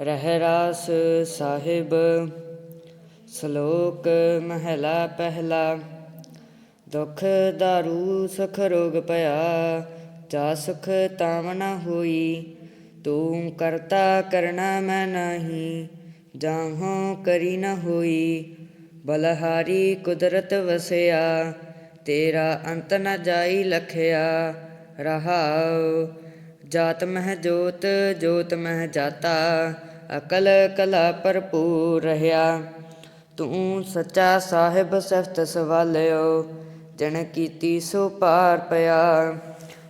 ਰਹਿ ਰਾਸ ਸਾਹਿਬ, ਸ਼ਲੋਕ ਮਹਿਲਾ ਪਹਿਲਾ। ਦੁਖ ਦਾਰੂ ਸੁਖ ਰੋਗ ਭਇਆ, ਜਾ ਸੁਖ ਤਾਵ ਹੋਈ। ਤੂੰ ਕਰਤਾ ਕਰਨਾ ਮੈਂ ਨਹੀਂ, ਜਾਹੋਂ ਕਰੀ ਨ ਹੋਈ। ਬਲਹਾਰੀ ਕੁਦਰਤ ਵਸਿਆ, ਤੇਰਾ ਅੰਤ ਨ ਜਾਈ ਲਖਿਆ। ਰਹਾਉ, ਜਾਤ ਮਹਿ ਜੋਤ ਜੋਤ ਮਹਿ ਜਾਤਾ। ਅਕਲ ਕਲਾ ਭਰਪੂਰ ਰਹਾ ਤੂੰ ਸੱਚਾ ਸਾਹਿਬ ਸਫਤ ਸਵਾਲਿਓ ਜਨ ਕੀਤੀ ਸੋ ਪਾਰ ਪਿਆ।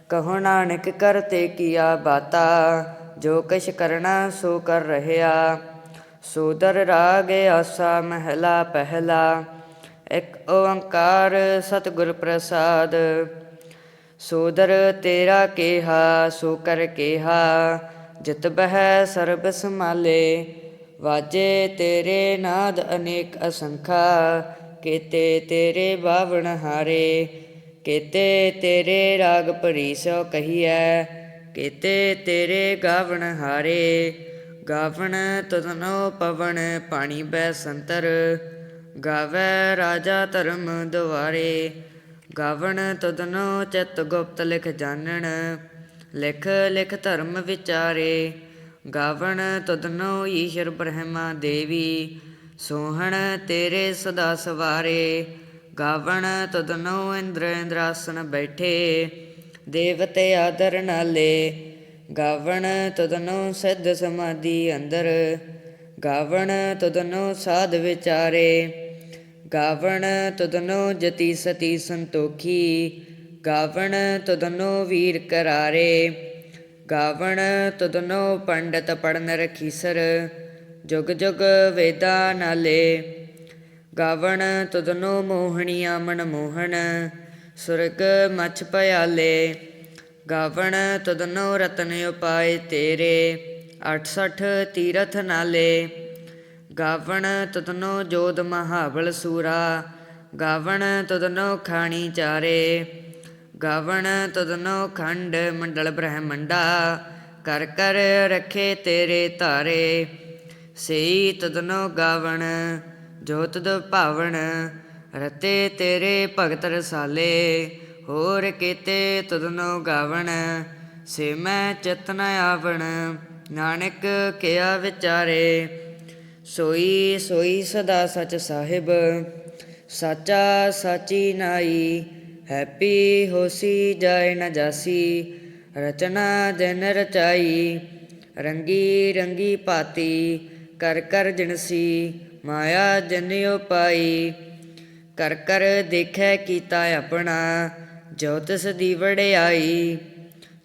ਕਹੋ ਨਾਨਕ ਕਰਤੇ ਕੀਆ ਬਾਤਾ, ਜੋ ਕਿਛ ਕਰਨਾ ਸੋ ਕਰ ਰਹਿਆ। ਸੋਦਰ ਰਾਗ ਆਸਾ ਮਹਿਲਾ ਪਹਿਲਾ, ਇੱਕ ਓੰਕਾਰ ਸਤਿਗੁਰ ਪ੍ਰਸਾਦ। ਸੋਦਰ ਤੇਰਾ ਕੇਹਾ, ਸੋ ਕਰ ਕੇਹਾ। ਜਿਤ ਬਹਿ ਸਰਬ ਸਮਾਲੇ ਵਾਜੇ ਤੇਰੇ ਨਾਦ ਅਨੇਕ ਅਸੰਖਾ, ਕੀਤੇ ਤੇਰੇ ਬਾਵਣ ਹਾਰੇ, ਕੀਤੇ ਤੇਰੇ ਰਾਗ ਪਰੀਸੋ ਕਹੀਐ, ਕੀਤੇ ਤੇਰੇ ਗਾਵਣ ਹਾਰੇ। ਗਾਵਣ ਤਦਨੋ ਪਵਨ ਪਾਣੀ ਬੈ ਸੰਤਰ, ਗਾਵੇ ਰਾਜਾ ਧਰਮ ਦੁਆਰੇ। ਗਾਵਣ ਤਦਨੋ ਚਿਤ ਗੁਪਤ ਲਿਖ ਜਾਣਨ ਲਿਖ ਲਿਖ ਧਰਮ ਵਿਚਾਰੇ, ਗਾਵਣ ਤਦਨੋ ਈਸ਼ਰ ਬ੍ਰਹਮਾ ਦੇਵੀ, ਸੋਹਣ ਤੇਰੇ ਸਦਾ ਸਵਾਰੇ, ਗਾਵਣ ਤਦਨੋ ਇੰਦਰ ਇੰਦਰਾਸਨ ਬੈਠੇ, ਦੇਵਤੇ ਆਦਰ ਨਾਲੇ, ਗਾਵਣ ਤਦਨੋ ਸਿੱਧ ਸਮਾਧੀ ਅੰਦਰ, ਗਾਵਣ ਤਦਨੋ ਸਾਧ ਵਿਚਾਰੇ, ਗਾਵਣ ਤਦਨੋ ਜਤੀ ਸਤੀ ਸੰਤੋਖੀ ਗਾਵਣ ਤਦਨੋ ਵੀਰ ਕਰਾਰੇ, ਗਾਵਣ ਤਦਨੋ ਪੰਡਤ ਪੜਨ ਰਖੀਸਰ ਜੁਗ ਜੁਗ ਵੇਦਾ ਨਾਲੇ। ਗਾਵਣ ਤਦਨੋ ਮੋਹਣੀਆਂ ਮਨ ਮੋਹਣ, ਸੁਰਗ ਮਛ ਪਿਆਲੇ ਗਾਵਣ ਤਦਨੋ ਰਤਨ ਉਪਾਏ ਤੇਰੇ 68 ਤੀਰਥ ਨਾਲੇ। ਗਾਵਣ ਤਦਨੋ ਜੋਧ ਮਹਾਬਲ ਸੂਰਾ, ਗਾਵਣ ਤਦਨੋ ਖਾਣੀ ਚਾਰੇ। ਗਾਵਣ ਤਦਨੋ ਖੰਡ ਮੰਡਲ ਬ੍ਰਹਮੰਡਾ, ਕਰ ਕਰ ਰਖੇ ਤੇਰੇ ਧਾਰੇ। ਸਈ ਤਦਨੋ ਗਾਵਣ, ਜੋ ਤਦ ਭਾਵਣ, ਰਤੇ ਤੇਰੇ ਭਗਤ ਰਸਾਲੇ। ਹੋਰ ਕੀਤੇ ਤਦਨੋ ਗਾਵਣ, ਸੇ ਮੈਂ ਚਿਤਨ ਆਵਣ, ਨਾਨਕ ਕਿਆ ਵਿਚਾਰੇ। ਸੋਈ ਸੋਈ ਸਦਾ ਸਚ ਸਾਹਿਬ, ਸਾਚਾ ਸਾਚੀ ਨਾਈ ਹੈਪੀ ਹੋਸੀ, ਜਾਇ ਨ ਜਾਸੀ, ਰਚਨਾ ਜਨ ਰਚਾਈ, ਰੰਗੀ ਰੰਗੀ ਪਾਤੀ ਕਰ ਕਰ ਜਿਣਸੀ, ਮਾਇਆ ਜਨਿਓ ਪਾਈ, ਕਰ ਕਰ ਦੇਖੈ ਕੀਤਾ ਆਪਣਾ ਜੋ ਦੀ ਵਡਿਆਈ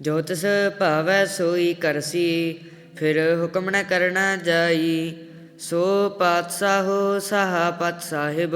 ਜੋ ਤਿਸ ਭਾਵੈ ਸੋਈ ਕਰਸੀ, ਫਿਰ ਹੁਕਮ ਨ ਕਰਨਾ ਜਾਈ, ਸੋ ਪਾਤਸ਼ਾਹੋ ਸਹਾਪਤ ਸਾਹਿਬ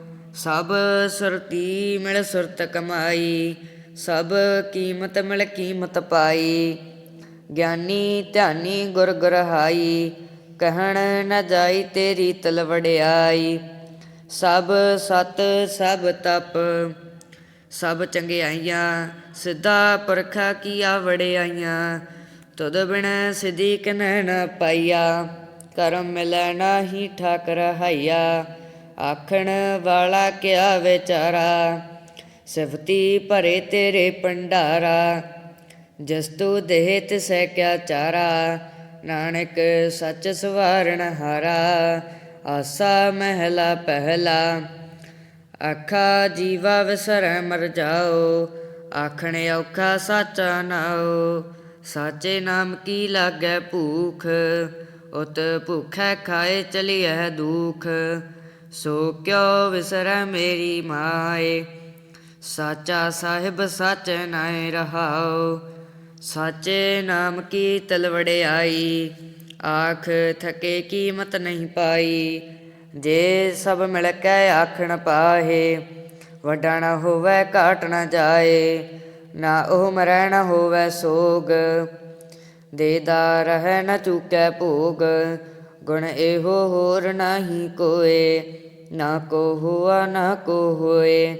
ਸਭ ਸੁਰਤੀ ਮਿਲ ਸੁਰਤ ਕਮਾਈ, ਸਭ ਕੀਮਤ ਮਿਲ ਕੀਮਤ ਪਾਈ। ਗਿਆਨੀ ਧਿਆਨੀ ਗੁਰ ਗ੍ਰਹਾਈ, ਕਹਿਣ ਨ ਜਾਈ ਤੇਰੀ ਤਲ ਵਡਿਆਈ ਸਭ ਸਤ, ਸਭ ਤਪ, ਸਭ ਚੰਗਿਆਈਆਂ, ਸਿੱਧਾ ਪਰਖਾ ਕੀਆ ਵੜਿਆਈਆਂ ਤੁਧ ਬਿਨ ਸਿਧੀ ਕਿਨੈ ਨ ਪਾਈਆ, ਕਰਮ ਮਿਲੈ ਹੀ ਠਾਕ ਰਹਾਈਆ ਆਖਣ ਵਾਲਾ ਕਿਆ ਵਿਚਾਰਾ? ਸਿਫਤੀ ਭਰੇ ਤੇਰੇ ਭੰਡਾਰਾ। ਜਸ ਤੂ ਦੇਹ ਤਿਸੈ ਕਿਆ ਚਾਰਾ? ਨਾਨਕ ਸੱਚ ਸਵਾਰਣ ਹਾਰਾ। ਆਸਾ ਮਹਿਲਾ ਪਹਿਲਾ। ਆਖਾ ਜੀਵਾ ਵਿਸਰੈ ਮਰ ਜਾਓ। ਆਖਣ ਔਖਾ ਸਾਚਾ ਨਾਓ ਸਾਚੇ ਨਾਮ ਕੀ ਲਾਗੈ ਭੂਖ? ਉਤ ਭੁਖੈ ਖਾਏ ਚਲੀਐ ਦੁਖ। ਸੋ ਕਿਉ ਵਿਸਰੈ ਮੇਰੀ ਮਾਏ। ਸਾਚਾ ਸਾਹਿਬ ਸੱਚ ਨਾਇ ਰਹਾਉ ਸਾਚੇ ਨਾਮ ਕੀ ਤਲਵੜਿਆਈ। ਆਖ ਥਕੇ ਕੀਮਤ ਨਹੀਂ ਪਾਈ। ਜੇ ਸਭ ਮਿਲ ਕੇ ਆਖਣ ਪਾਹੇ, ਵੱਡਾ ਨਾ ਹੋਵੇ, ਘਾਟ ਨਾ ਜਾਏ। ਨਾ ਉਹ ਮਰੈ ਨਾ ਹੋਵੇ ਸੋਗ। ਦੇਦਾ ਰਹਿ ਨਾ ਚੁਕੈ ਭੋਗ। ਗੁਣ ਇਹੋ ਹੋਰ ਨਾਹੀ ਕੋਏ, ਨਾ ਕੋ ਹੁਆ ਨਾ ਕੋ ਹੋਏ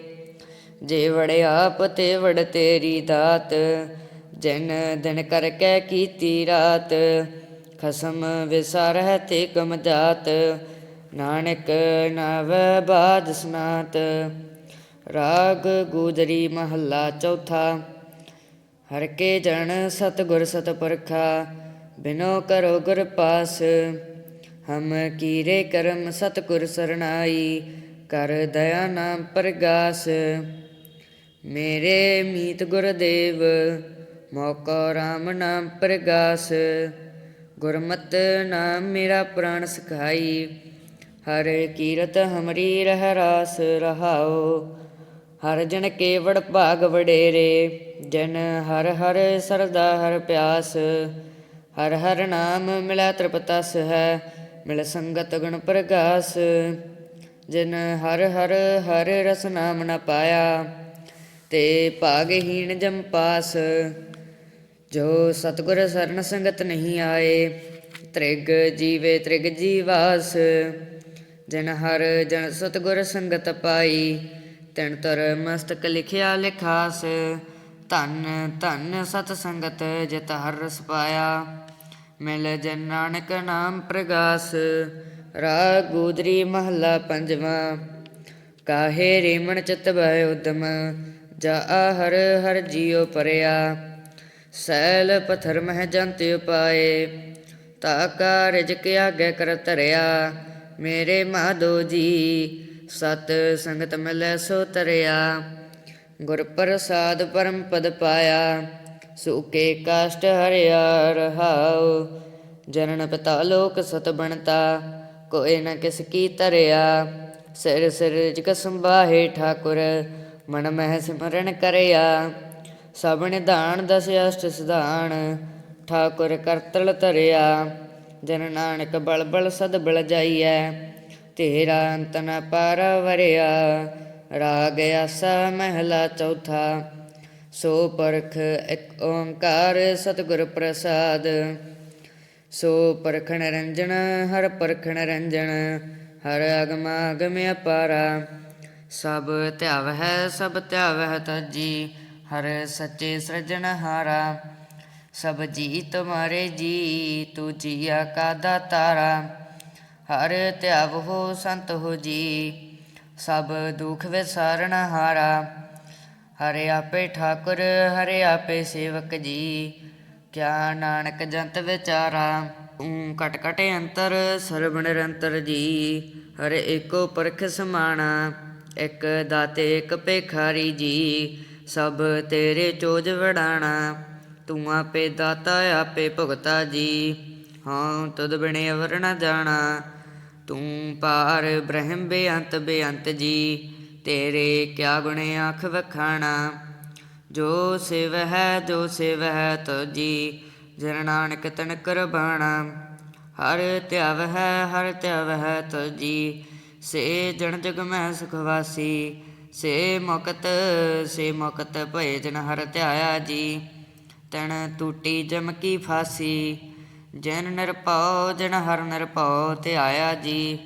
ਜੇ ਵੜੇ ਆਪ ਤੇ ਵੜ ਤੇਰੀ ਦਾਤ, ਜਨ ਦਿਨ ਕਰਕੇ ਕੀਤੀ ਰਾਤ। ਖਸਮ ਵਿਸਾਰਹਿ ਤੇ ਕਮ ਜਾਤ, ਨਾਨਕ ਨਵ ਬਾਦ ਸਨਾਤ। ਰਾਗ ਗੂਜਰੀ ਮਹੱਲਾ ਚੌਥਾ, ਹਰ ਕੇ ਜਨ ਸਤਿਗੁਰ ਸਤਪੁਰਖਾ, ਬਿਨੋ ਕਰੋ ਗੁਰ ਪਾਸ। ਹਮ ਕੀਰੇ ਕਰਮ ਸਤਿਗੁਰ ਸਰਣਾਈ, ਕਰ ਦਇਆ ਨਾਮ ਪ੍ਰਗਾਸ। ਮੇਰੇ ਮੀਤ ਗੁਰਦੇਵ, ਮੋਕੋ RAM ਨਾਮ ਪ੍ਰਗਾਸ। ਗੁਰਮਤ ਨਾਮ ਮੇਰਾ ਪ੍ਰਾਣ ਸਖਾਈ, ਹਰ ਕੀਰਤ ਹਮਰੀ ਰਹਿ ਰਾਸ ਰਹਾਓ ਹਰ ਜਨ ਕੇਵੜ ਭਾਗ ਵਡੇਰੇ, ਜਨ ਹਰ ਹਰ ਸਰਦਾ ਹਰ ਪਿਆਸ। ਹਰ ਹਰ ਨਾਮ ਮਿਲਾ ਤ੍ਰਿਪਤਸ ਹੈ ਮਿਲ ਸੰਗਤ ਗੁਣ ਪ੍ਰਗਾਸ, ਜਿਨ ਹਰ ਹਰ ਹਰ ਰਸ ਨਾਮ ਨ ਪਾਇਆ, ਤੇ ਭਾਗਹੀਣ ਜਮ ਪਾਸ। ਜੋ ਸਤਗੁਰ ਸਰਨ ਸੰਗਤ ਨਹੀਂ ਆਏ, ਤ੍ਰਿਗ ਜੀਵੇ ਤ੍ਰਿਗ ਜੀਵਾਸ ਜਨ ਹਰ ਜਨ ਸਤਗੁਰ ਸੰਗਤ ਪਾਈ, ਤਿਨ ਤਰ ਮਸਤਕ ਲਿਖਿਆ ਲਿਖਾਸ। ਧਨ ਧਨ ਸਤ ਸੰਗਤ ਜਿਤ ਹਰ ਰਸ ਪਾਇਆ। ਮਿਲ ਜਨ ਨਾਨਕ ਨਾਮ ਪ੍ਰਗਾਸ, ਰਾਗ ਗੋਦਰੀ ਮਹੱਲਾ ਪੰਜਵਾਂ। ਕਾਹੇ ਰੇਮਣ ਚਿਤ ਬੈ ਉਦਮ, ਜਾ ਹਰ ਹਰ ਜੀਉ ਪਰਿਆ। ਸੈਲ ਪਥਰ ਮਹਿ ਜੰਤ ਉਪਾਏ, ਤਾ ਕਾ ਰਿਜਕ ਆਗੇ ਕਰ ਤਰਿਆ ਮੇਰੇ ਮਾਧੋ ਜੀ, ਸਤ ਸੰਗਤ ਮਿਲੈ ਸੋ ਤਰਿਆ। ਗੁਰ ਪ੍ਰਸਾਦ ਪਰਮ ਪਦ ਪਾਇਆ। ਸੁਕੇ ਕਾਸ਼ਟ ਹਰਿਆ ਰਹਾਉ, ਜਨਨ ਪਿਤਾ ਲੋਕ ਸਤ ਬਣਤਾ ਕੋਇ ਨ ਕਿਸ ਕੀ ਤਰਿਆ, ਸਿਰ ਸਿਰ ਜਗ ਸੰਭਾਹੇ ਠਾਕੁਰ, ਮਨ ਮਹਿ ਸਿਮਰਨ ਕਰਿਆ, ਸਭ ਨਿਧਾਨ ਦਸ ਅਸ਼ਟ ਸਿਧਾਨ, ਠਾਕੁਰ ਕਰਤਲ ਧਰਿਆ, ਜਨ ਨਾਨਕ ਬਲ ਬਲ ਸਦ ਬਲ ਜਾਈਐ, ਤੇਰਾ ਅੰਤ ਨ ਪਾਰ ਵਰਿਆ, ਰਾਗ ਆਸਾ ਮਹਿਲਾ ਚੌਥਾ ਸੋ ਪਰਖ ਇੱਕ ਓੰਕਾਰ ਸਤਿਗੁਰ ਪ੍ਰਸਾਦ। ਸੋ ਪਰਖਣ ਰੰਜਨ ਹਰ ਪਰਖਣ ਰੰਜਨ ਹਰ ਅਗਮ ਅਗਮ ਅਪਾਰਾ। ਸਭ ਧਿਆਵ ਹੈ ਸਭ ਧਿਆਵ ਹੈ ਤਜੀ, ਹਰ ਸੱਚੇ ਸਿਰਜਣਹਾਰਾ ਸਭ ਜੀ ਤੁਮਾਰੇ ਜੀ ਤੂ ਜੀਆ ਕਾ ਦਾਤਾਰਾ ਹਰ ਧਿਆਵ ਹੋ ਸੰਤ ਹੋ ਜੀ, ਸਭ ਦੁਖ ਵਿਸਾਰਨ ਹਾਰਾ। ਹਰੇ ਆਪੇ ਠਾਕੁਰ, ਹਰੇ ਆਪੇ ਸੇਵਕ ਜੀ। ਕਿਆ ਨਾਨਕ ਜੰਤ ਵਿਚਾਰਾ ਊ ਕਟ ਕਟ ਅੰਤਰ, ਸਰਬ ਨਿਰੰਤਰ ਜੀ। ਹਰ ਏਕੋ ਪਰਖ ਸਮਾਣਾ, ਇੱਕ ਦਾਤੇ, ਇੱਕ ਭੇਖਾਰੀ ਜੀ। ਸਭ ਤੇਰੇ ਚੋਜ ਵੜਾਣਾ ਤੂੰ ਆਪੇ ਦਾਤਾ, ਆਪੇ ਭੁਗਤਾ ਜੀ। ਹਾਂ, ਤੁਧ ਬਿਨੇ ਅਵਰ ਨ ਜਾਣਾ, ਤੂੰ ਪਾਰ ਬ੍ਰਹਮ ਬੇਅੰਤ ਬੇਅੰਤ ਜੀ। ਤੇਰੇ ਕਿਆ ਗੁਣ ਆਖ ਵਖਾਣਾ? ਜੋ ਸਿਵ ਹੈ ਜੋ ਸਿਵ ਹੈ ਤੁਜੀ, ਜਨ ਨਾਨਕ ਤਨ ਕਰਬਾਣਾ ਹਰ ਧਿਆਵ ਹੈ ਹਰ ਧਿਆਵ ਹੈ ਤੁਜੀ, ਸੇ ਜਨ ਜਗ ਮੈਂ ਸੁਖਵਾਸੀ ਸੇ ਮੁਕਤ ਸੇ ਮੁਕਤ ਭਏ ਜਨ ਹਰ ਧਿਆਇਆ ਜੀ। ਤਨ ਟੂਟੀ ਜਮ ਕੀ ਫਾਸੀ, ਜਨ ਨਿਰਭਉ, ਜਨ ਹਰ ਨਿਰਭਉ ਧਿਆਇਆ ਜੀ।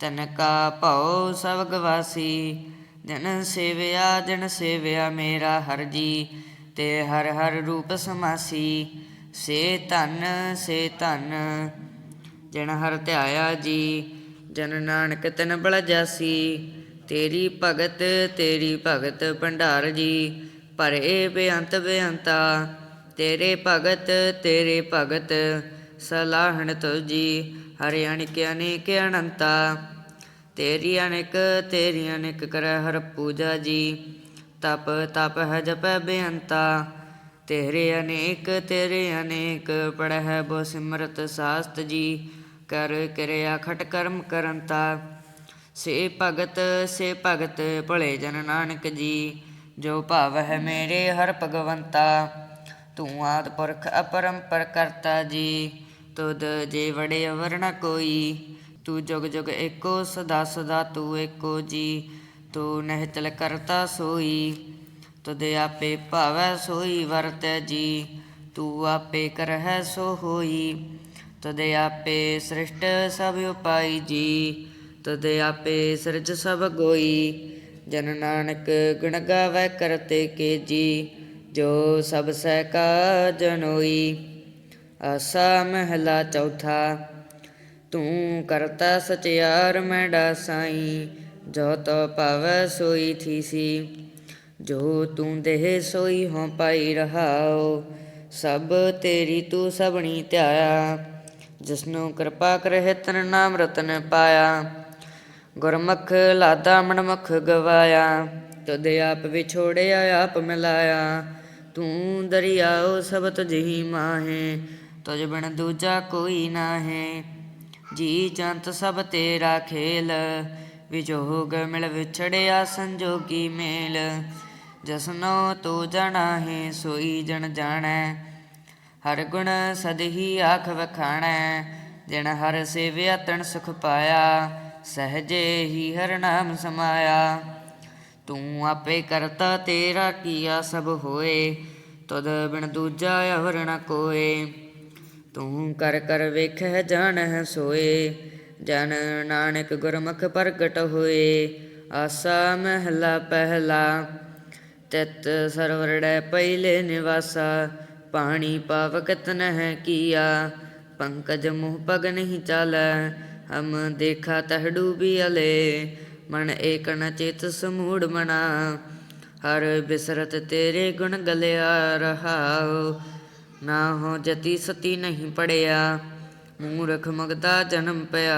ਤਨ ਕਾ ਭਉ ਸਭ ਗਵਾਸੀ ਜਨ ਸੇਵਿਆ ਜਨ ਸੇਵਿਆ ਮੇਰਾ ਹਰ ਜੀ, ਤੇ ਹਰ ਹਰ ਰੂਪ ਸਮਾਸੀ, ਸੇ ਧਨ ਸੇ ਧਨ। ਜਨ ਹਰ ਧਿਆਇਆ ਜੀ, ਜਨ ਨਾਨਕ ਤਨ ਬਲ ਜਾਸੀ, ਤੇਰੀ ਭਗਤ ਤੇਰੀ ਭਗਤ ਭੰਡਾਰ ਜੀ, ਭਰੇ ਬੇਅੰਤ ਬੇਅੰਤਾ, ਤੇਰੇ ਭਗਤ ਤੇਰੇ ਭਗਤ ਸਲਾਹਣ ਤੁਜੀ ਹਰਿ ਅਣਿਕ ਅਨੇਕ ਅਨੰਤਾ। ਤੇਰੀ ਅਨੇਕ ਤੇਰੀ ਅਨੇਕ ਕਰੈ ਹਰ ਪੂਜਾ ਜੀ। ਤਪ ਤਪ ਹੈ ਜਪੈ ਬੇਅੰਤਾ। ਤੇਰੇ ਅਨੇਕ ਤੇਰੇ ਅਨੇਕ ਪੜਹਿ ਬੋ ਸਿਮਰਤ ਸਾਸਤ ਜੀ। ਕਰ ਕਿਰਿਆ ਖਟ ਕਰਮ ਕਰੰਤਾ। ਸੇ ਭਗਤ ਸੇ ਭਗਤ ਭਲੇ ਜਨ ਨਾਨਕ ਜੀ। ਜੋ ਭਾਵ ਹੈ ਮੇਰੇ ਹਰ ਭਗਵੰਤਾ। ਤੂੰ ਆਦ ਪੁਰਖ ਅਪਰੰਪਰ ਕਰਤਾ ਜੀ। ਤੁਧ ਜੇ ਵੜੇ ਅਵਰਣ ਕੋਈ, ਤੂੰ ਜੁਗ ਜੁਗ ਏਕੋ ਸਦਾ ਸਦਾ ਤੂੰ ਏਕੋ ਜੀ, ਤੂੰ ਨਹਿਚਲ ਕਰਤਾ ਸੋਈ, ਤੁਧ ਆਪੇ ਭਾਵੈ ਸੋਈ ਵਰਤੈ ਜੀ, ਤੂੰ ਆਪੇ ਕਰਹਿ ਸੋ ਹੋਈ, ਤੁਧ ਆਪੇ ਸ੍ਰਿਸ਼ਟ ਸਭ ਉਪਾਈ ਜੀ, ਤੁਧ ਆਪੇ ਸਿਰਜ ਸਭ ਗੋਈ, ਜਨ ਨਾਨਕ ਗੁਣ ਗਾਵੈ ਕਰਤੇ ਕੇ ਜੀ ਜੋ ਸਭ ਸਹਿ ਕਾ ਜਨੋਈ ਆਸਾ ਮਹਿਲਾ ਚੌਥਾ, ਤੂੰ ਕਰਤਾ ਸਚਿਆਰ ਮੈਂ ਡਾਸਾਈ, ਜੋ ਤੋ ਭਾਵੈ ਸੋਈ ਥੀਸੀ। ਜੋ ਤੂੰ ਦੇਹ ਸੋਈ ਹੋ ਪਾਈ ਰਹਾਓ ਸਭ ਤੇਰੀ ਤੂੰ ਸਭਣੀ ਧਿਆਇਆ। ਜਿਸਨੂੰ ਕਿਰਪਾ ਕਰਹਿ ਤਨ ਨਾਮ ਰਤਨ ਪਾਇਆ। ਗੁਰਮੁਖ ਲਾਦਾ ਮਨਮੁਖ ਗਵਾਇਆ। ਤੁਧ ਆਪ ਵਿਛੋੜਿਆ, ਆਪ ਮਿਲਾਇਆ। ਤੂੰ ਦਰਿਆਓ ਸਬਤ ਤੁਝੀ ਮਾਹੇ। ਤੁਝ ਬਿਨ ਦੂਜਾ ਕੋਈ ਨਾਹੀ। ਜੀ ਜੰਤ ਸਭ ਤੇਰਾ ਖੇਲ, ਵਿਜੋਗ ਮਿਲ ਵਿਛੜਿਆ ਸੰਜੋਗੀ ਮੇਲ। ਜਸਨੋ ਤੂੰ ਜਾਣਾ ਹੈ ਸੋਈ ਜਣ ਜਾਣੈ। ਹਰ ਗੁਣ ਸਦ ਹੀ ਆਖ ਵਖਾਣੈ, ਜਿਨ ਹਰ ਸੇਵਿਆ ਤਨ ਸੁਖ ਪਾਇਆ, ਸਹਜੇ ਹੀ ਹਰ ਨਾਮ ਸਮਾਇਆ। ਤੂੰ ਆਪੇ ਕਰਤਾ ਤੇਰਾ ਕੀਆ ਸਭ ਹੋਏ ਤਦ ਬਿਨ ਦੂਜਾ ਅਵਰਣ ਨ ਕੋਏ। ਤੂੰ ਕਰ ਕਰ ਵੇਖੈ ਜਾਣੈ ਸੋਏ। ਜਨ ਨਾਨਕ ਗੁਰਮੁਖ ਪ੍ਰਗਟ ਹੋਏ। ਆਸਾ ਮਹਿਲਾ ਪਹਿਲਾ। ਤਿਤ ਸਰਵਰੜੈ ਪਹਿਲੇ ਨਿਵਾਸਾ। ਪਾਣੀ ਪਾਵਕ ਤਨਹਿ ਕੀਆ। ਪੰਕਜ ਮੁਹ ਪਗ ਨਹੀਂ ਚਾਲੈ। ਹਮ ਦੇਖਾ ਤਹ ਡੂਬੀ ਅਲੇ। ਮਨ ਏਕ ਨ ਚਿਤ ਸਮੂੜ ਮਨਾ। ਹਰ ਬਿਸਰਤ ਤੇਰੇ ਗੁਣ ਗਲਿਆ ਰਹਾਉ। ਨਾ ਹੋ ਜਤੀ ਸਤੀ ਨਹੀਂ ਪੜਿਆ, ਮੂਰਖ ਮਗਦਾ ਜਨਮ ਪਿਆ।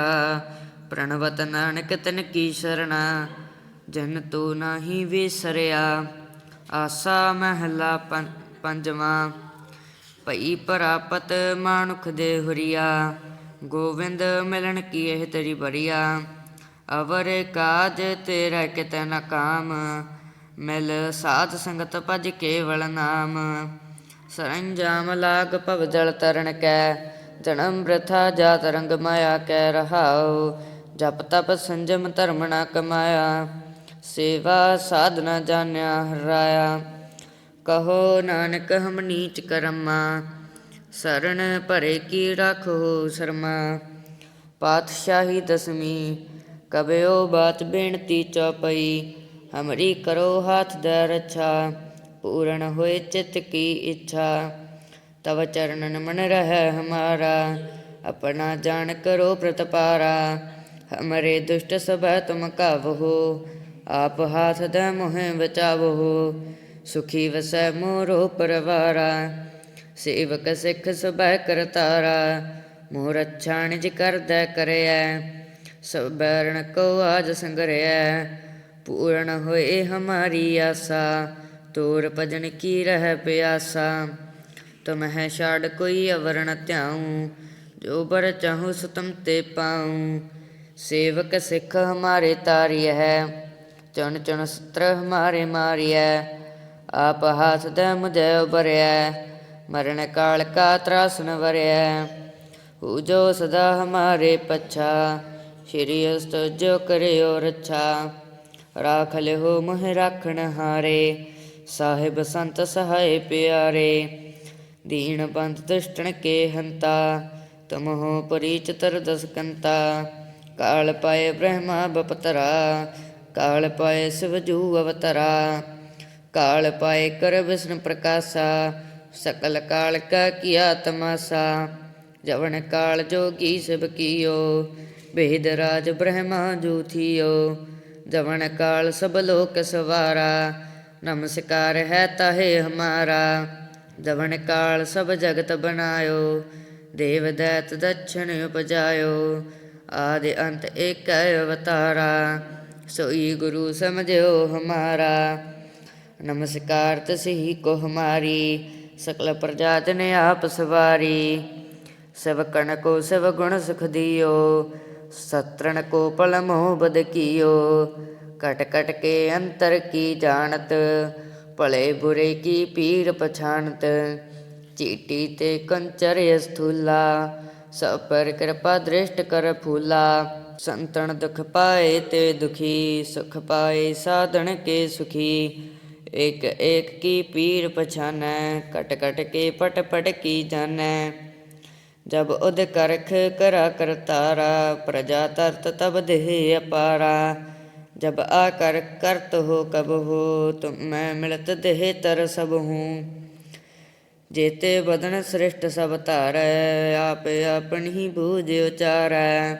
ਪ੍ਰਣਵਤ ਨਾਨਕ ਤਨ ਕੀ ਸ਼ਰਣਾ, ਜਨ ਤੂੰ ਨਾਹੀ ਵਿਸਰਿਆ। ਆਸਾ ਮਹਿਲਾ ਪੰਜਵਾਂ, ਭਈ ਪ੍ਰਾਪਤ ਮਾਨੁਖ ਦੇ ਹੁਰੀਆ। ਗੋਵਿੰਦ ਮਿਲਣ ਕੀ ਇਹ ਤੇਰੀ ਬਰੀਆ। ਅਵਰ ਕਾਜ ਤੇਰਾ ਕਿਤੈ ਨ ਕਾਮ, ਮਿਲ ਸਾਧ ਸੰਗਤ ਭਜ ਕੇਵਲ ਨਾਮ। ਸਰੰਜਾਮ ਲਾਗ ਭਵ ਜਲ ਤਰਨ ਕੈ, ਜਨਮ ਬ੍ਰਥਾ ਜਾਤ ਰੰਗ ਮਾਇਆ ਕੈ ਰਹਾਉ, ਜਪ ਤਪ ਸੰਜਮ ਧਰਮ ਨਾ ਕਮਾਇਆ, ਸੇਵਾ ਸਾਧਨਾ ਜਾਣਿਆ ਹਰਾਇਆ। ਕਹੋ ਨਾਨਕ ਹਮ ਨੀਚ ਕਰਮਾ ਸਰਣ ਭਰੇ ਕੀ ਰੱਖੋ ਸ਼ਰਮਾ। ਪਾਤਸ਼ਾਹੀ ਦਸਵੀਂ, ਕਬਿਓ ਬਾਤ ਬੇਨਤੀ ਚੌਪਈ, ਹਮਰੀ ਕਰੋ ਹਾਥ ਦੇ ਰੱਛਾ ਪੂਰਨ ਹੋਏ ਚਿਤ ਕੀ ਇੱਛਾ ਤਵ ਚਰਨਨ ਮਨ ਰਹਿ ਹਮਾਰਾ ਆਪਣਾ ਜਾਣ ਕਰੋ ਪ੍ਰਤਪਾਰਾ ਹਮਰੇ ਦੁਸ਼ਟ ਸਭੈ ਤੁਮ ਕਾਵਹੋ ਆਪ ਹਾਥ ਦੇ ਮੋਹਿ ਬਚਾਵੋ ਸੁਖੀ ਵਸੈ ਮੋਰੋ ਪਰਵਾਰਾ ਸੇਵਕ ਸਿੱਖ ਸਭੈ ਕਰਤਾਰਾ ਮੋਰ ਅੱਛਾ ਨਿਜ ਕਰਦਾ ਕਰਿਐ ਸਭ ਬੈਰਣ ਕੋ ਆਜ ਸੰਗਰਿਐ ਪੂਰਨ ਹੋਏ ਹਮਾਰੀ ਆਸਾ ਤੋਰ ਭਜਨ ਕੀ ਰਹਿ ਪਿਆਸਾ? ਤੁਮਹਿ ਛਾੜ ਕੋਈ ਅਵਰਣ ਧਿਆਉ, ਜੋ ਬਰ ਚਾਹੂ ਸੁਤਮ ਤੇ ਪਾਉ। ਸੇਵਕ ਸਿੱਖ ਹਮਾਰੇ ਤਾਰਿය ਹੈ ਚੁਣ ਚੁਣ ਸਤਰ ਹਮਾਰੇ ਮਾਰਿਐ। ਆਪ ਹਾਥ ਦੇ ਮੁਝੇ ਉਬਰਿਐ ਮਰਨ ਕਾਲ ਕਾ ਤਰਾਸਨ ਵਰਿਐ। ਹੂ ਜੋ ਸਦਾ ਹਮਾਰੇ ਪਛਾ, ਸ਼੍ਰੀ ਅਸਤ ਜੋ ਕਰਿਓ ਰੱਛਾ। ਰਾਖ ਲਿਓ ਮੋਹਿ ਰਾਖਣ ਹਾਰੇ ਸਾਹਿਬ ਸੰਤ ਸਹਾਏ ਪਿਆਰੇ, ਦੀਨ ਬੰਦ ਦੁਸ਼ਟਣ ਕੇ ਹੰਤਾ, ਤਮਹੁ ਪਰੀ ਚਤਰ ਦਸ ਕੰਤਾ ਕਾਲ ਪਾਏ ਬ੍ਰਹਮਾ ਬਪਤਰਾ, ਕਾਲ ਪਾਏ ਸਿਵਜੂ ਅਵਤਰਾ, ਕਾਲ ਪਾਏ ਕਰ ਵਿਸ਼ਨ ਪ੍ਰਕਾਸ਼ਾ, ਸਕਲ ਕਾਲ ਕਾ ਕੀਆ ਤਮਾਸਾ, ਜਵਨ ਕਾਲ ਜੋਗੀ ਸਭ ਕੀਓ, ਬੇਦ ਰਾਜ ਬ੍ਰਹਮਾ ਜੋ ਥੀਓ, ਜਵਨ ਕਾਲ ਸਭ ਲੋਕ ਸਵਾਰਾ ਨਮਸਕਾਰ ਹੈ ਤਾਹੇ ਹਮਾਰਾ, ਦਵਣ ਕਾਲ ਸਭ ਜਗਤ ਬਨਾਇਓ ਦੇਵ ਦੈਤ ਦਛਣ ਉਪਜਾਇਓ, ਆਦਿ ਅੰਤ ਏਕ ਅਵਤਾਰਾ, ਸੋਈ ਗੁਰੂ ਸਮਝਿਓ ਹਮਾਰਾ। ਨਮਸਕਾਰ ਤਸਹੀ ਕੋ ਹਮਾਰੀ, ਸਕਲ ਪ੍ਰਜਾ ਜਨ ਆਪ ਸਵਾਰੀ, ਸਭ ਕਣ ਕੋ ਸਭ ਗੁਣ ਸੁਖ ਦਿਓ, ਸਤਰਣ ਕੋ ਪਲ ਮੋਹ ਬਦ ਕੀਓ ਕਟ ਕਟ ਕੇ ਅੰਤਰ ਕੀ ਜਾਣਤ ਭਲੇ ਬੁਰੇ ਕੀ ਪੀਰ ਪਛਾਨਤ ਚੀਟੀ ਤੇ ਕੰਚਰ ਅਸਥੂਲਾ ਸਭ ਪਰ ਕਿਰਪਾ ਦ੍ਰਿਸ਼ਟ ਕਰ ਫੂਲਾ ਸੰਤਨ ਦੁਖ ਪਾਏ ਤੇ ਦੁਖੀ ਸੁਖ ਪਾਏ ਸਾਧਨ ਕੇ ਸੁਖੀ ਇਕ ਇਕ ਕੀ ਪੀਰ ਪਛਾਨੈ ਕਟ ਕਟ ਕੇ ਪਟ ਪਟ ਕੀ ਜਾਣੈ ਜਬ ਉਦ ਕਰਖ ਕਰਾ ਕਰਤਾਰਾ ਪ੍ਰਜਾ ਤਰਤ ਤਬ ਦੇਹ ਅਪਾਰਾ ਜਬ ਆ ਕਰ ਕਰਤ ਹੋ ਕਬ ਹੋ, ਤੁਮ ਮੈਂ ਮਿਲਤ ਦੇਹ ਤਰ ਸਭ ਹੂੰ। ਜੇਤੇ ਬਦਨ ਸ੍ਰਿਸ਼ਟ ਸਭ ਧਾਰੈ, ਆਪੇ ਆਪਣੀ ਹੀ ਬੂਝ ਉਚਾਰੈ।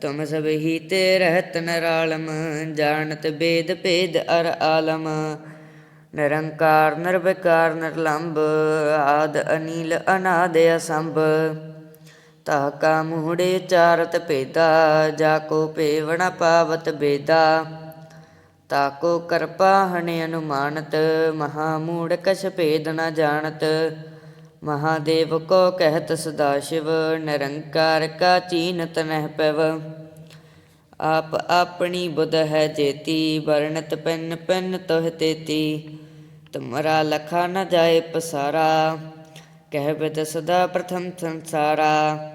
ਤੁਮ ਸਭ ਹੀ ਤੇ ਰਹਿਤ ਨਰਾਲਮ, ਜਾਣਤ ਬੇਦ ਭੇਦ ਅਰ ਆਲਮ। ਨਿਰੰਕਾਰ, ਨਿਰਵਿਕਾਰ ਨਿਰਲੰਭ ਆਦ ਅਨੀਲ, ਅਨਾਦ ਅਸੰਭ। ਤਾ ਕਾ ਮੂੜੇ ਚਾਰਤ ਭੇਦਾ, ਜਾ ਕੋ ਪੇਵਣਾ ਪਾਵਤ ਬੇਦਾ। ਤਾਕੋ ਕਰਪਾ ਹਣੇ ਅਨੁਮਾਨਤ, ਮਹਾ ਮੂੜ ਕਛ ਭੇਦ ਨ ਜਾਣਤ। ਮਹਾਦੇਵ ਕੋ ਕਹਿਤ ਸਦਾ ਸ਼ਿਵ, ਨਿਰੰਕਾਰ ਕਾ ਚੀਨਤ ਨਹਿ ਪਵ। ਆਪ ਆਪਣੀ ਬੁਧ ਹੈ ਜੇਤੀ, ਵਰਣਤ ਪੈਨ ਪੈਨ ਤੋਹ ਤੇਤੀ। ਤੁਮਰਾ ਲਖਾ ਨ ਜਾਏ ਪਸਾਰਾ, ਕਹਿ ਬਿਦ ਸਦਾ ਪ੍ਰਥਮ ਸੰਸਾਰਾ।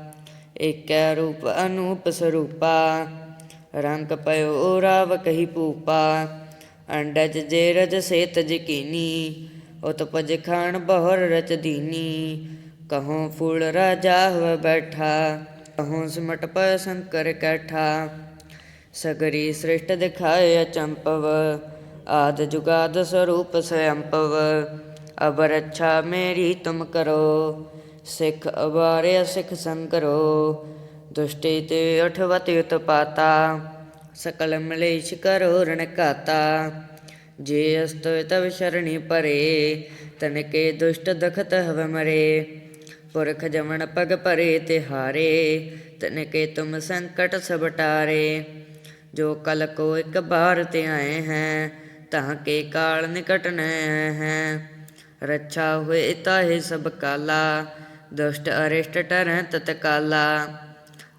ਏਕੈ ਰੂਪ ਅਨੂਪ ਸਰੂਪਾ, ਰੰਗ ਪਇਓ ਰਾਵ ਕਹੀ ਪੂਪਾ ਅੰਡਜ ਜੇ ਰਜ ਸੇਤ ਜਕੀਨੀ, ਉਤਪਜ ਖਾਨ ਬਹੁਰ ਰਚ ਦੀਨੀ, ਕਹੋਂ ਫੂਲ ਰਾਜਾ ਹਵ ਬੈਠਾ, ਕਹੋਂ ਸਿਮਟ ਪਇ ਸ਼ੰਕਰ ਕੈਠਾ, ਸਗਰੀ ਸ੍ਰਿਸ਼ਟ ਦਿਖਾਏ ਅਚੰਪਵ, ਆਦ ਜੁਗਾਦ ਸਰੂਪ ਸਯੰਪਵ ਅਬ ਅੱਛਾ ਮੇਰੀ ਤੁਮ ਕਰੋ ਸਿੱਖ ਅਵਾਰਿਆ ਸਿੱਖ ਸੰਕਰੋ ਦੁਸ਼ਟੀ ਤੇ ਅਠਵਤਿ ਉਤਪਾਤਾ ਸਕਲ ਮਲੇਸ਼ ਕਰੋ ਰਣ ਘਾਤਾ। ਜੇ ਅਸਤ ਤਵ ਸ਼ਰਣੀ ਪਰੇ ਤਨਕੇ ਦੁਸ਼ਟ ਦਖਤ ਹਵ ਮਰੇ। ਪੁਰਖ ਜਮਨ ਪਗ ਭਰੇ ਤੇ ਹਾਰੇ, ਤਨਕੇ ਤੁਮ ਸੰਕਟ ਸਭ ਟਾਰੇ। ਜੋ ਕਲ ਕੋ ਇੱਕ ਬਾਰ ਤੇ ਆਏ ਹੈ, ਤਾਂ ਕੇ ਕਾਲ ਨਿਕਟ ਨ ਹੈ। ਰੱਛਾ ਹੋਏ ਤਾਹੇ ਸਭ ਕਾਲਾ ਦੁਸ਼ਟ ਅਰਿਸ਼ਟ ਟਰੈ ਤਤ ਕਾਲਾ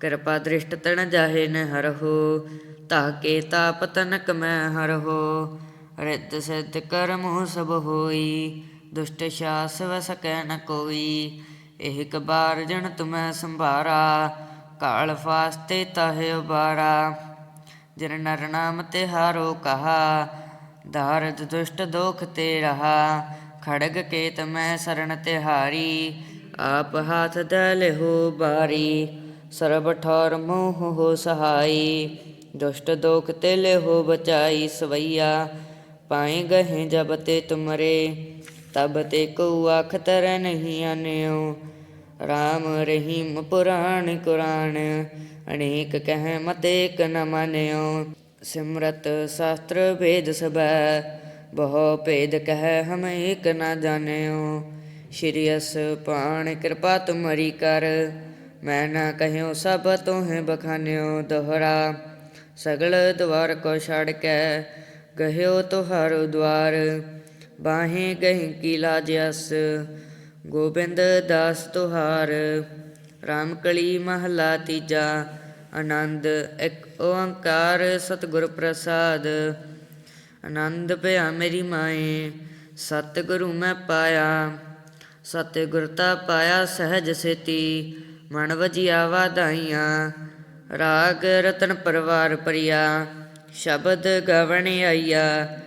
ਕਿਰਪਾ ਦ੍ਰਿਸ਼ਟ ਤਣ ਜਾਹੇ ਨ ਹਰਹੁ ਤਾਕੇ ਤਾਪ ਤਨਕ ਮੈਂ ਹਰਹੁ, ਰਿਤ ਸਿਧ ਕਰਮੁ ਸਭ ਹੋਈ, ਦੁਸ਼ਟ ਸ਼ਾਸ ਵ ਸਕੈ ਨ ਕੋਈ ਇਹ ਕਬਾਰ ਜਨ ਤੁਮੈ ਸੰਭਾਰਾ, ਕਾਲ ਫਾਸਤੇ ਤਾਹੇ ਉਬਾਰਾ, ਜਿਨ ਨਰ ਨਾਮ ਤੇ ਹਾਰੋ ਕਹਾ ਦਾਰਦ ਦੁਸ਼ਟ ਦੋਖ ਤੇ ਰਹਾ, ਖੜਗ ਕੇਤ ਮੈਂ ਸਰਣ ਤਿਹਾਰੀ ਆਪ ਹਾਥ ਦਲ ਹੋ ਬਾਰੀ, ਸਰਬ ਠੌਰ ਮੋਹ ਹੋ ਸਹਾਈ। ਦੁਸ਼ਟ ਦੋਖ ਤਿਲ ਹੋ ਬਚਾਈ ਸਵਈਆ, ਪਾਏ ਗਹਿ ਜਬ ਤੇ ਤੁਮਰੇ, ਤਬ ਤੇ ਕੋ ਆਖ ਤਰ ਨਹੀਂ ਆਨਿਓ ਰਾਮ ਰਹੀਮ ਪੁਰਾਣ ਕੁਰਾਨ, ਅਨੇਕ ਕਹਿ ਮਤੇ ਏਕ ਨ ਮਾਨਿਓ ਸਿਮਰਤ ਸ਼ਾਸਤਰ ਭੇਦ ਸਬੈ ਬਹੁ ਭੇਦ ਕਹਿ ਹਮ ਏਕ ਨ ਜਾਣਿਓ ਸ਼੍ਰੀ ਅਸ ਪਾਣ ਕਿਰਪਾ ਤੁਮਰੀ ਕਰ। ਮੈਂ ਨਾ ਕਹਿਓ ਸਭ ਤੋਹਿ ਬਖਾਨਿਓ ਦੋਹਰਾ। ਸਗਲ ਦਵਾਰ ਕੋ ਛੜ ਕੇ ਗਹਿਓ ਤੁਹਾਰ ਦਵਾਰ ਬਾਹੇ ਗਹਿ ਕੀ ਲਾਜ ਅਸ, ਗੋਬਿੰਦ ਦਾਸ ਤੁਹਾਰ। ਰਾਮ ਕਲੀ ਮਹਲਾ ਤੀਜਾ, ਆਨੰਦ ਇੱਕ ਓੰਕਾਰ ਸਤਿਗੁਰ ਪ੍ਰਸਾਦ। ਆਨੰਦ ਭਇਆ ਮੇਰੀ ਮਾਏ, ਸਤਿਗੁਰੂ ਮੈਂ ਪਾਇਆ। ਸਤਿਗੁਰ ਤਾ ਪਾਇਆ ਸਹਿਜ ਸੇਤੀ, ਮਨ ਵਜਿਆ ਵਾਧਾਈਆਂ ਰਾਗ ਰਤਨ ਪਰਵਾਰ ਪਰਿਆ, ਸ਼ਬਦ ਗਵਣ ਆਈਆ।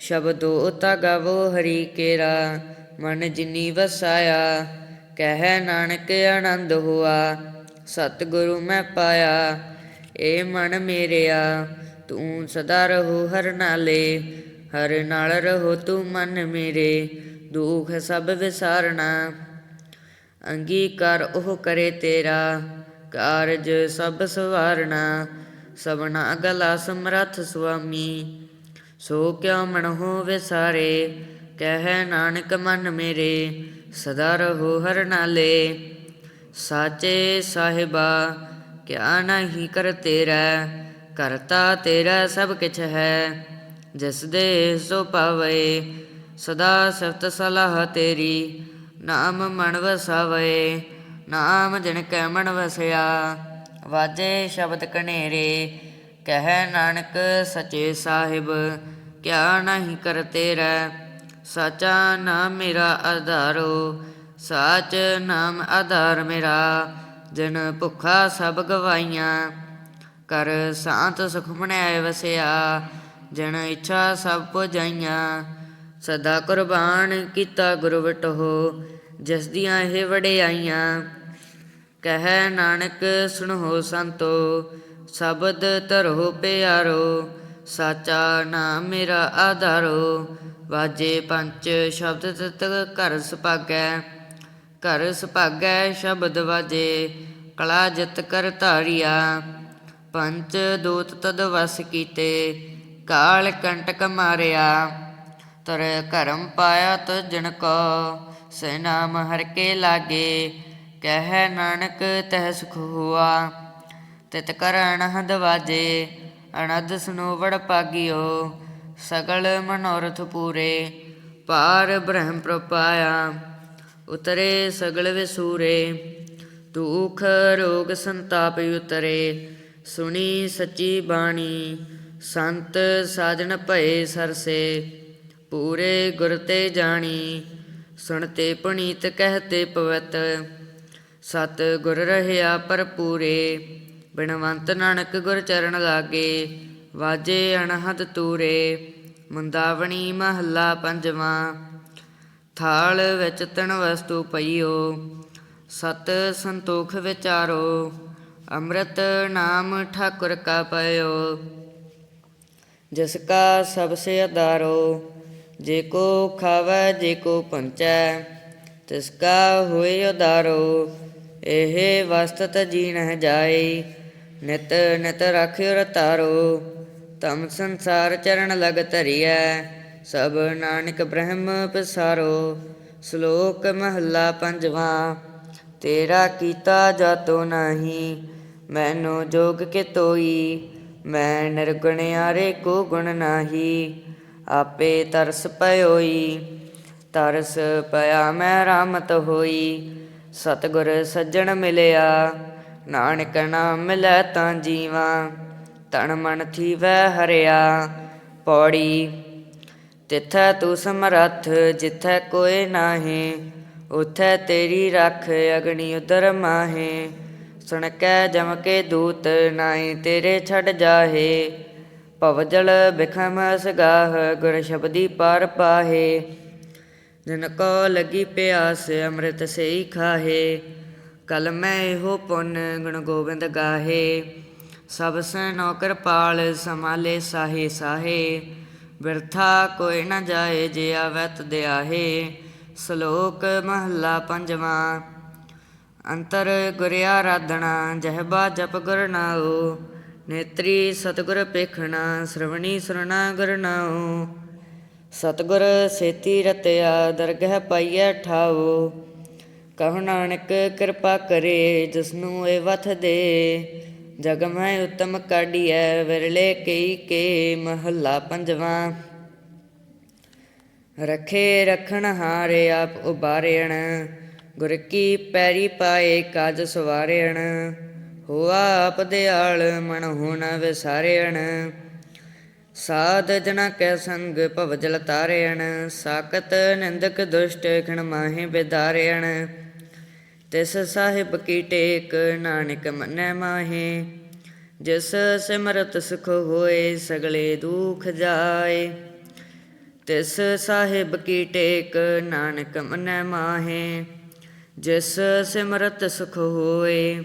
ਸ਼ਬਦੋ ਤਾ ਗਵੋ ਹਰੀ ਕੇਰਾ, ਮਨ ਜਿਨੀ ਵਸਾਇਆ। ਕਹਿ ਨਾਨਕ ਆਨੰਦ ਹੋਆ, ਸਤਿਗੁਰੂ ਮੈਂ ਪਾਇਆ। ਏ ਮਨ ਮੇਰਿਆ, ਤੂੰ ਸਦਾ ਰਹੋ ਹਰ ਨਾਲੇ, ਹਰ ਨਾਲ ਰਹੋ ਤੂੰ ਮਨ ਮੇਰੇ। ਦੁਖ ਸਭ ਵਿਸਾਰਣਾ, ਅੰਗੀਕਾਰ ਉਹ ਕਰੇ ਤੇਰਾ, ਕਾਰਜ ਸਭ ਸਵਾਰਣਾ, ਸਭਨਾ ਅਗਲਾ ਸਮਰਥ ਸੁਆਮੀ, ਸੋ ਕਿਉ ਮਨ ਹੋ ਵਿਸਾਰੇ, ਕਹਿ ਨਾਨਕ ਮਨ ਮੇਰੇ, ਸਦਾ ਰਹੋ ਹਰ ਨਾਲੇ, ਸਾਚੇ ਸਾਹਿਬਾ, ਕਿਆ ਨਹੀਂ ਕਰ ਤੇਰਾ, ਕਰਤਾ ਤੇਰਾ ਸਭ ਕਿਛ ਹੈ, ਜਿਸ ਦੇ ਸੋ ਪਾਵੇ ਸਦਾ ਸਿਫਤ ਸਲਾਹ ਤੇਰੀ। ਨਾਮ ਮਨ ਵਸਾਵੇ, ਨਾਮ ਜਨ ਕੈ ਮਨ ਵਸਿਆ। ਵਾਜੇ ਸ਼ਬਦ ਕਨੇਰੇ ਕਹਿ ਨਾਨਕ ਸਚੇ ਸਾਹਿਬ। ਕਿਆ ਨਹੀਂ ਕਰ ਤੇਰਾ, ਸਾਚਾ ਨਾਮ ਮੇਰਾ ਆਧਾਰੋ। ਸਾਚ ਨਾਮ ਆਧਾਰ ਮੇਰਾ, ਜਿਨ ਭੁੱਖਾ ਸਭ ਗਵਾਈਆਂ। ਕਰ ਸਾਂਤ ਸੁਖ ਬਣਾਇ ਵਸਿਆ, ਜਿਨ ਇੱਛਾ ਸਭ ਪੁਜਾਈਆਂ। ਸਦਾ ਕੁਰਬਾਨ ਕੀਤਾ ਗੁਰੂ ਵਟੋ ਜਿਸ ਦੀਆਂ ਇਹ ਵਡਿਆਈਆਂ। ਕਹਿ ਨਾਨਕ, ਸੁਣੋ ਸੰਤੋ, ਸ਼ਬਦ ਧਰੋ ਪਿਆਰੋ, ਸਾਚਾ ਨਾਮ ਮੇਰਾ ਆਧਾਰੋ। ਵਾਜੇ ਪੰਚ ਸ਼ਬਦ ਤਤ ਘਰ ਸੁਭਾਗੈ ਘਰ ਸੁਭਾਗੈ ਸ਼ਬਦ ਵਾਜੇ, ਕਲਾ ਜਿਤ ਕਰ ਧਾਰਿਆ। ਪੰਚ ਦੂਤ ਤਦ ਵਸ ਕੀਤੇ, ਕਾਲ ਕੰਟਕ ਮਾਰਿਆ। ਤੁਰ ਕਰਮ ਪਾਇਆ ਤਜਣ ਕੋ, ਸੇ ਨਾਮ ਹਰ ਕੇ ਲਾਗੇ, ਕਹਿ ਨਾਨਕ ਤਹਿ ਸੁਖ ਹੁਆ। ਤਿਤ ਕਰ ਅਨਹਦ ਵਾਜੇ ਅਨਦ ਸੁਨੋ ਪਾਗਿਓ, ਸਗਲ ਮਨੋਰਥ ਪੂਰੇ, ਪਾਰ ਬ੍ਰਹਮ ਪ੍ਰਪਾਇਆ। ਉਤਰੇ ਸਗਲ ਵਿਸੂਰੇ, ਦੁਖ ਰੋਗ ਸੰਤਾਪ ਉਤਰੇ। ਸੁਣੀ ਸੱਚੀ ਬਾਣੀ, ਸੰਤ ਸਾਜਣ ਭਏ ਸਰਸੇ। ਪੂਰੇ ਗੁਰ ਤੇ ਜਾਣੀ ਸੁਣਤੇ ਪੁਨੀਤ ਕਹਤੇ ਪਵਤ। ਸਤ ਗੁਰ ਰਹਿਆ ਭਰਪੂਰੇ, ਬਿਨਵੰਤ ਨਾਨਕ ਗੁਰ ਚਰਨ ਲਾਗੇ, ਵਾਜੇ ਅਣਹਦ ਤੂਰੇ, ਮੁੰਦਾਵਣੀ ਮਹੱਲਾ ਪੰਜਵਾਂ। ਥਾਲ ਵਿੱਚ ਤਣ ਵਸਤੂ ਪਈਓ, ਸਤ ਸੰਤੋਖ ਵਿਚਾਰੋ, ਅੰਮ੍ਰਿਤ ਨਾਮ ਠਾਕੁਰ ਕਾ ਪਇਓ। ਜਿਸ ਕਾ ਸਭ ਸੇ ਅਦਾਰੋ ਜੇ ਕੋ ਖਾਵੈ, ਜੇ ਕੋ ਪੰਚੈ ਤਿਸ ਕਾ ਹੋਏ ਉਦਾਰੋ, ਇਹ ਵਸਤਤ ਜੀ ਨਹ ਜਾਏ, ਨਿਤ ਨਿਤ ਰਾਖਿਓ ਰਤਾਰੋ ਤਮ ਸੰਸਾਰ ਚਰਨ ਲਗ ਧਰਿਐ, ਸਭ ਨਾਨਕ ਬ੍ਰਹਮ ਪਸਾਰੋ, ਸ਼ਲੋਕ ਮਹੱਲਾ ਪੰਜਵਾਂ, ਤੇਰਾ ਕੀਤਾ ਜਾਤੋ ਨਹੀਂ, ਮੈਨੂੰ ਜੋਗ ਕੇ ਤੋਈ ਮੈਂ ਨਿਰਗੁਣਿਆਰੇ ਕੋ ਗੁਣ ਨਾਹੀ ਆਪੇ ਤਰਸ ਪਇਓਈ, ਤਰਸ ਪਿਆ ਮੈਂ ਰਾਮਤ ਹੋਈ। ਸਤਿਗੁਰ ਸੱਜਣ ਮਿਲਿਆ, ਨਾਨਕ ਨਾਮ ਮਿਲੈ ਤਾਂ ਜੀਵਾ, ਤਨ ਮਨ ਥੀਵੈ ਹਰਿਆ। ਪੌੜੀ, ਤਿਥੈ ਤੂੰ ਸਮਰੱਥ, ਜਿਥੈ ਕੋਏ ਨਾਹੀ, ਉਥੈ ਤੇਰੀ ਰੱਖ ਅਗਣੀ ਉਦਰ ਮਾਹੇ। ਸੁਣ ਕੈ ਜਮ ਕੇ ਦੂਤ, ਨਾਹੀ ਤੇਰੇ ਛੱਡ ਜਾਹੇ। ਭਵਜਲ ਬਿਖਮ ਸਗਾਹ ਗੁਰ ਸ਼ਬਦੀ ਪਾਰ ਪਾਹੇ। ਜਿਨ ਕੋ ਲਗੀ ਪਿਆਸ, ਅੰਮ੍ਰਿਤ ਸੇਈ ਖਾਹੇ। ਕਲ ਮੈਂ ਇਹੋ ਪੁੰਨ, ਗੁਣ ਗੋਬਿੰਦ ਗਾਹੇ। ਸਭ ਸਨੋ ਕਿਰਪਾਲ, ਸਮਾਲੇ ਸਾਹੇ ਸਾਹੇ। ਬਿਰਥਾ ਕੋਈ ਨਾ ਜਾਏ, ਜੇ ਆਵੈ ਤਦ ਸ਼ਲੋਕ ਮਹੱਲਾ ਪੰਜਵਾਂ। ਅੰਤਰ ਗੁਰ ਰਾਧਣਾ ਜਹਬਾ ਜਪ ਗੁਰ ਨਾਉ। ਨੇਤਰੀ ਸਤਗੁਰ ਪੇਖਣਾ ਸ਼ਰਵਣੀ ਸੁਰਣਾ ਗੁਰ ਨਾਉ। ਸਤਗੁਰ ਸੇਤੀ ਰਤਿਆ, ਦਰਗਹਿ ਪਾਈਐ ਠਾਉ। ਕਹੁ ਨਾਨਕ ਕਿਰਪਾ ਕਰੇ, ਜਿਸਨੂੰ ਏ ਵਥ ਦੇ। ਜਗ ਮੈਂ ਉਤਮ ਕਾਢੀਐ, ਵਿਰਲੇ ਕਈ ਕੇ ਮਹੱਲਾ ਪੰਜਵਾਂ। ਰਖੇ ਰਖਣ ਹਾਰੇ ਆਪ ਉਬਾਰੇਣ, ਗੁਰ ਕੀ ਪੈਰੀ ਪਾਏ ਕਾਜ ਸਵਾਰੇਣ। ਹੋਆ ਆਪ ਦਿਆਲ ਮਨ ਹੋਣ ਵਿਸਾਰੇਣ ਸਾਧ ਜਨਾ ਕੈ ਸੰਗ ਭਵ ਜਲ ਤਾਰੇਣ ਸਾਕਤ ਨਿੰਦਕ ਦੁਸ਼ਟ ਖਣ ਮਾਹੇ ਬਿਦਾਰੇਣ ਤਿਸ ਸਾਹਿਬ ਕੀ ਟੇਕ ਨਾਨਕ ਮੰਨੈ ਮਾਹੇ। ਜਿਸ ਸਿਮਰਤ ਸੁਖ ਹੋਏ ਸਗਲੇ ਦੁਖ ਜਾਏ। ਤਿਸ ਸਾਹਿਬ ਕੀ ਟੇਕ ਨਾਨਕ ਮੰਨੈ ਮਾਹੇ। ਜਿਸ ਸਿਮਰਤ ਸੁਖ ਹੋਏ